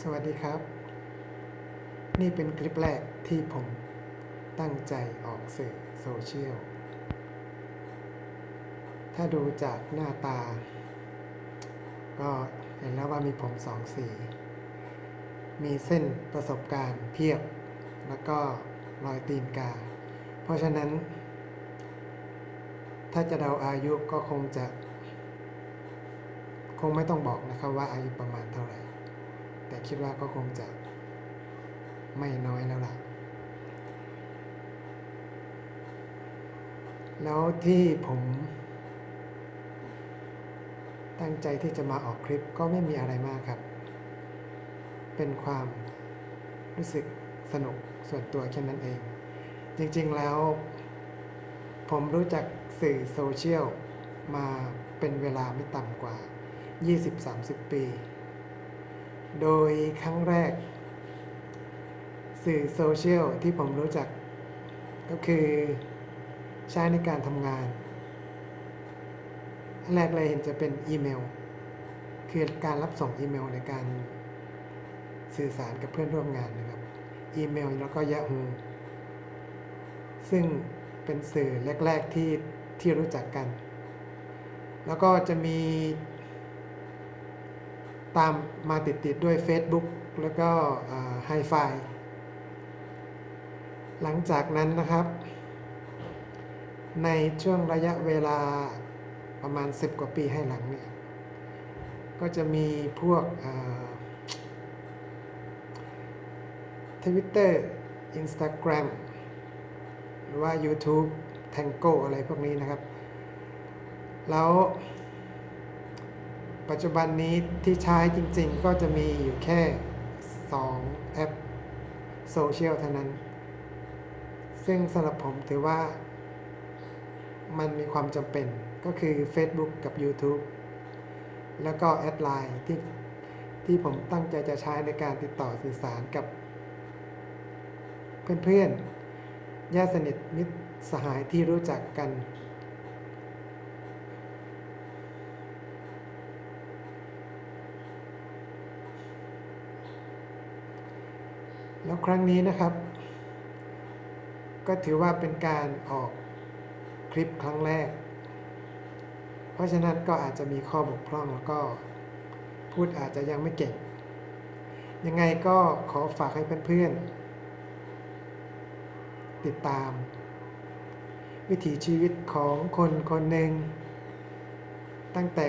สวัสดีครับ นี่เป็นคลิปแรกที่ผมตั้งใจออกสื่อโซเชียล ถ้าดูจากหน้าตา ก็เห็นแล้วว่ามีผมสองสี มีเส้นประสบการณ์เพียบ แล้วก็รอยตีนกา เพราะฉะนั้น ถ้าจะเดาอายุก็คงจะ คงไม่ต้องบอกนะครับว่าอายุประมาณเท่าไหร่ แต่คิดว่าก็คงจะไม่น้อยแล้วล่ะ แล้วที่ผมตั้งใจที่จะมาออกคลิปก็ไม่มีอะไรมากครับ เป็นความรู้สึกสนุกส่วนตัวแค่นั้นเอง จริงๆแล้ว ผมรู้จักสื่อโซเชียลมาเป็นเวลาไม่ต่ำกว่า 20-30 ปี โดยครั้งแรก สื่อโซเชียลที่ผมรู้จัก ก็คือใช้ในการทำงาน อันแรกเลยเห็นจะเป็นอีเมล คือการรับส่งอีเมลในการสื่อสารกับเพื่อนร่วมงานนะครับ อีเมลแล้วก็ Yahoo ซึ่งเป็นสื่อแรก ๆ ที่ที่รู้จักกัน แล้วก็จะมี ตามมาติดๆด้วย Facebook แล้วก็ไฮไฟหลังจากนั้นนะครับ ในช่วงระยะเวลาประมาณ 10 กว่าปีให้หลังเนี่ย ก็จะมีพวกทวิตเตอร์อินสตาแกรมหรือว่า YouTube Tango อะไรพวกนี้นะครับ แล้ว ปัจจุบันนี้ที่ใช้จริงๆ ก็จะมีอยู่แค่ 2 แอปโซเชียลเท่านั้น ซึ่งสำหรับผมถือว่ามันมีความจำเป็นก็คือ Facebook กับ YouTube แล้วก็แอดไลน์ที่ที่ผมตั้งใจจะใช้ในการติดต่อสื่อสารกับ เพื่อนๆญาติสนิทมิตรสหายที่รู้จักกัน แล้วครั้งนี้นะครับ ก็ถือว่าเป็นการออกคลิปครั้งแรก เพราะฉะนั้นก็อาจจะมีข้อบกพร่องแล้วก็พูดอาจจะยังไม่เก่ง ยังไงก็ขอฝากให้เพื่อนๆ ติดตาม วิถีชีวิตของคนคนหนึ่ง ตั้งแต่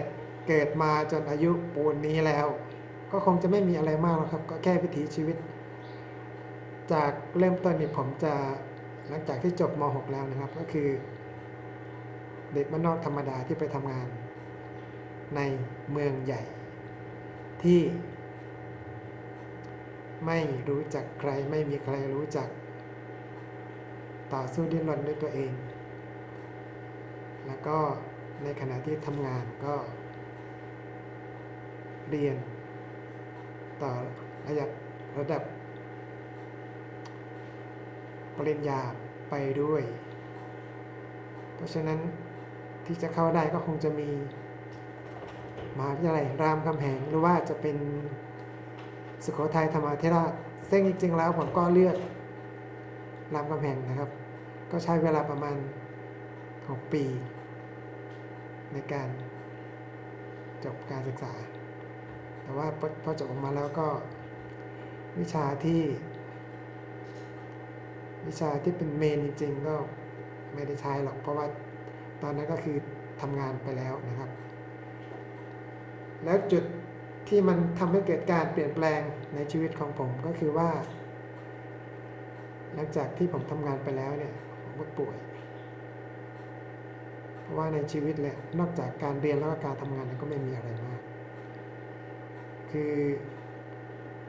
เกิดมาจนอายุปูนนี้แล้ว ก็คงจะไม่มีอะไรมากหรอกครับ ก็แค่วิถีชีวิต จากเริ่มต้นนี่ผมจะหลังจากที่จบม .6 แล้วนะครับ ก็คือ เด็กบ้านนอกธรรมดาที่ไปทำงาน ในเมืองใหญ่ ที่ ไม่รู้จักใครไม่มีใครรู้จัก ต่อสู้ดิ้นรนด้วยตัวเอง แล้วก็ในขณะที่ทำงานก็ เรียน ต่อระดับระดับ ปริญญาไปด้วย เพราะฉะนั้นที่จะเข้าได้ก็คงจะมีมหาวิทยาลัยรามคำแหงหรือว่าจะเป็นสุโขทัยธรรมาธิราชซึ่งจริงๆแล้วผมก็เลือกรามคำแหงนะครับ ก็ใช้เวลาประมาณ 6 ปี ในการจบการศึกษา แต่ว่าพอพอจบออกมาแล้วก็วิชาที่ วิชาที่เป็นเมนจริงๆก็ไม่ได้ใช้หรอก เพราะว่าตอนนั้นก็คือทำงานไปแล้วนะครับ แล้วจุดที่มันทำให้เกิดการเปลี่ยนแปลงในชีวิตของผมก็คือว่า หลังจากที่ผมทำงานไปแล้วเนี่ยผมก็ป่วย เพราะว่าในชีวิตเลยนอกจากการเรียนแล้วก็การทำงานก็ไม่มีอะไรมาก คือ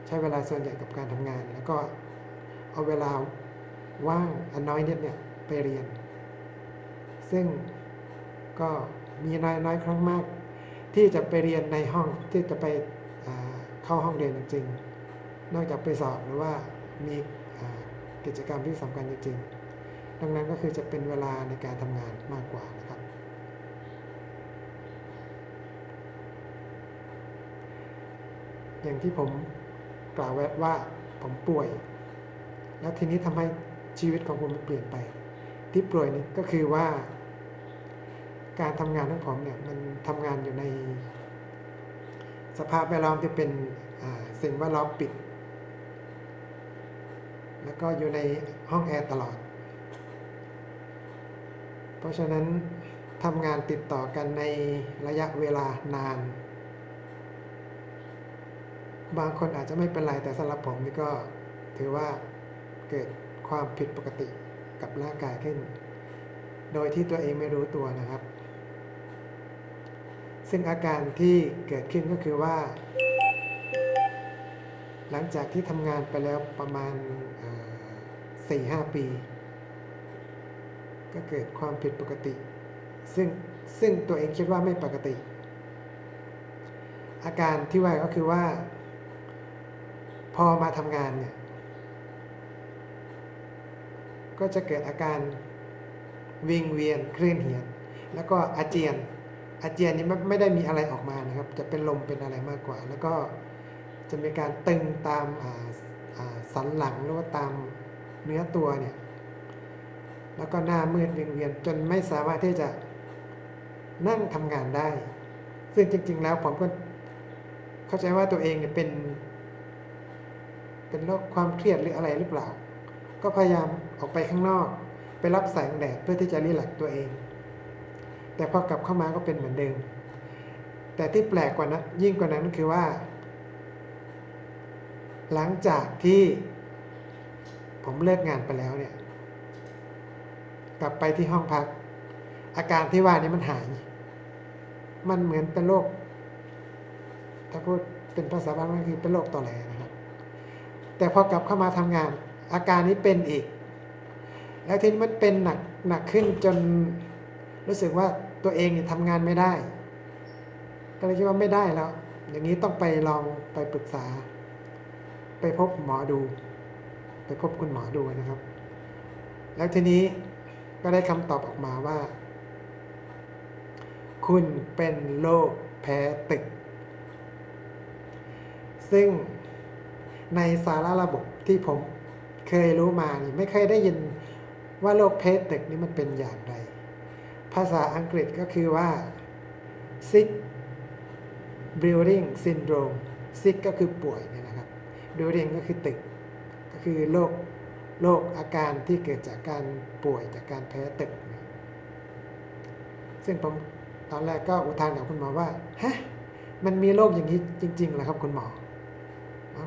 ใช้เวลาส่วนใหญ่กับการทำงาน แล้วก็เอาเวลา ว่างอันน้อยนิดเนี่ยไปเรียน ซึ่งก็มีน้อยน้อยครั้งมาก ที่จะไปเรียนในห้องที่จะไปเข้าห้องเรียนจริงๆนอกจากไปสอบหรือว่ามีกิจกรรมที่สำคัญจริงๆดังนั้นก็คือจะเป็นเวลาในการทำงานมากกว่านะครับ อย่างที่ผมกล่าวไว้ว่าผมป่วย แล้วทีนี้ทำให้ ชีวิตของผมมันเปลี่ยนไปที่ป่วยนี่ก็คือว่า การทำงานของผมเนี่ยมันทำงานอยู่ใน สภาพแวดล้อมที่เป็นสิ่งแวดล้อมปิด แล้วก็อยู่ในห้องแอร์ตลอด เพราะฉะนั้นทำงานติดต่อกันในระยะเวลานาน บางคนอาจจะไม่เป็นไรแต่สำหรับผมนี่ก็ถือว่าเกิด ความผิดปกติกับร่างกายขึ้น โดยที่ตัวเองไม่รู้ตัวนะครับ ซึ่งอาการที่เกิดขึ้นก็คือว่า หลังจากที่ทำงานไปแล้วประมาณสี่ห้าปี ก็เกิดความผิดปกติ ซึ่งซึ่งตัวเองคิดว่าไม่ปกติ อาการที่ว่าก็คือว่า พอมาทำงานเนี่ย ก็จะเกิดอาการวิงเวียนคลื่นเหียน แล้วก็อาเจียน อาเจียนนี้ไม่ไม่ได้มีอะไรออกมานะครับ จะเป็นลมเป็นอะไรมากกว่า แล้วก็จะมีการตึงตามาาสันหลังหรือว่าตามเนื้อตัวเนี่ยแล้วก็หน้ามืดวิงเวียนจนไม่สามารถที่จะนั่งทำงานได้ ซึ่งจริง ๆ แล้วผมก็เข้าใจว่าตัวเองเนี่ยเป็น เป็นโรคความเครียดหรืออะไรหรือเปล่า ก็พยายามออกไปข้างนอก ไปรับแสงแดดเพื่อที่จะรีแลกตัวเอง แต่พอกลับเข้ามาก็เป็นเหมือนเดิม แต่ที่แปลกกว่านั้นยิ่งกว่านั้นคือว่า หลังจากที่ผมเลิกงานไปแล้วเนี่ย กลับไปที่ห้องพัก อาการที่ว่านี้มันหาย มันเหมือนเป็นโรคถ้าพูดเป็นภาษาบ้านก็คือเป็นโรคตอแหลนะครับ แต่พอกลับเข้ามาทำงาน อาการนี้เป็นอีก แล้วทีนี้มันเป็นหนักหนักขึ้นจนรู้สึกว่าตัวเองเนี่ยทำงานไม่ได้ ก็เลยคิดว่าไม่ได้แล้ว อย่างนี้ต้องไปลองไปปรึกษา ไปพบหมอดู ไปพบคุณหมอดูนะครับ แล้วทีนี้ก็ได้คำตอบออกมาว่า คุณเป็นโรคแพ้ตึก ซึ่งในสาระระบบที่ผม เคยรู้มานี่ไม่เคยได้ยินว่าโรคแพ้ตึกนี่มันเป็นอย่างไร ภาษาอังกฤษก็คือว่า sick building syndrome sick ก็คือป่วยเนี่ยนะครับ building ก็คือตึก ก็คือโรคโรคอาการที่เกิดจากการป่วยจากการแพ้ตึก ซึ่งผมตอนแรกก็อุทานกับคุณหมอว่าฮะมันมีโรคอย่างนี้จริงๆเหรอครับคุณหมอ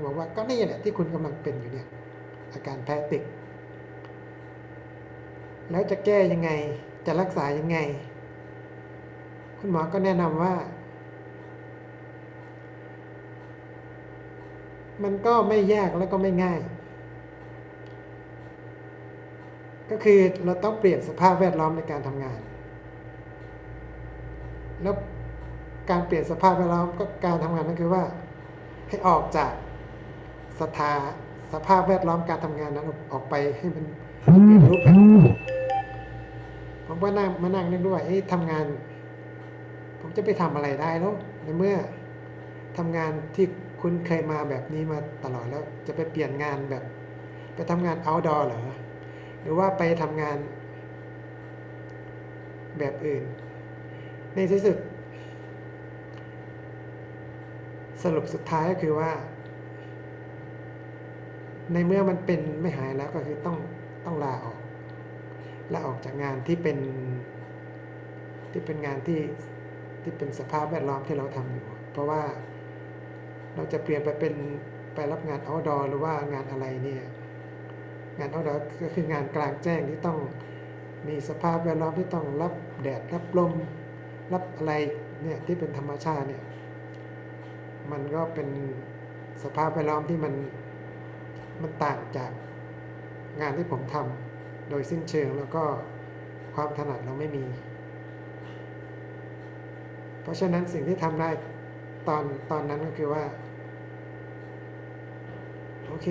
บอกว่าก็นี่แหละที่คุณกำลังเป็นอยู่เนี่ย อาการแพ้ตึกแล้วจะแก้ยังไงจะรักษายังไง คุณหมอก็แนะนำว่า มันก็ไม่ยากแล้วก็ไม่ง่าย ก็คือเราต้องเปลี่ยนสภาพแวดล้อมในการทำงาน แล้วการเปลี่ยนสภาพแวดล้อมก็การทำงานนั่นคือว่า ให้ออกจากสถา สภาพแวดล้อมการทำงานนั้นออกไปให้มันเปลี่ยนรูปแบบผมก็นั่งมานั่งนึกด้วยเอ๊ะทำงาน ผมจะไปทำอะไรได้แล้วในเมื่อทำงานที่คุณเคยมาแบบนี้มาตลอดแล้ว จะไปเปลี่ยนงานแบบ ไปทำงาน outdoor เหรอหรือว่าไปทำงานแบบอื่น ในที่สุด สรุปสุดท้ายก็คือว่า ในเมื่อมันเป็นไม่หายแล้วก็คือต้องต้องลาออกลาออกจากงานที่เป็นที่เป็นงานที่ที่เป็นสภาพแวดล้อมที่เราทำอยู่ เพราะว่าเราจะเปลี่ยนไปเป็นไปรับงาน outdoor หรือว่างานอะไรเนี่ยงาน outdoor ก็คืองานกลางแจ้งที่ต้องมีสภาพแวดล้อมที่ต้องรับแดดรับลมรับอะไรเนี่ยที่เป็นธรรมชาติเนี่ยมันก็เป็นสภาพแวดล้อมที่มัน มันต่างจากงานที่ผมทำโดยสิ้นเชิงแล้วก็ความถนัดเราไม่มี เพราะฉะนั้นสิ่งที่ทำได้ตอนตอนนั้นก็คือว่า โอเค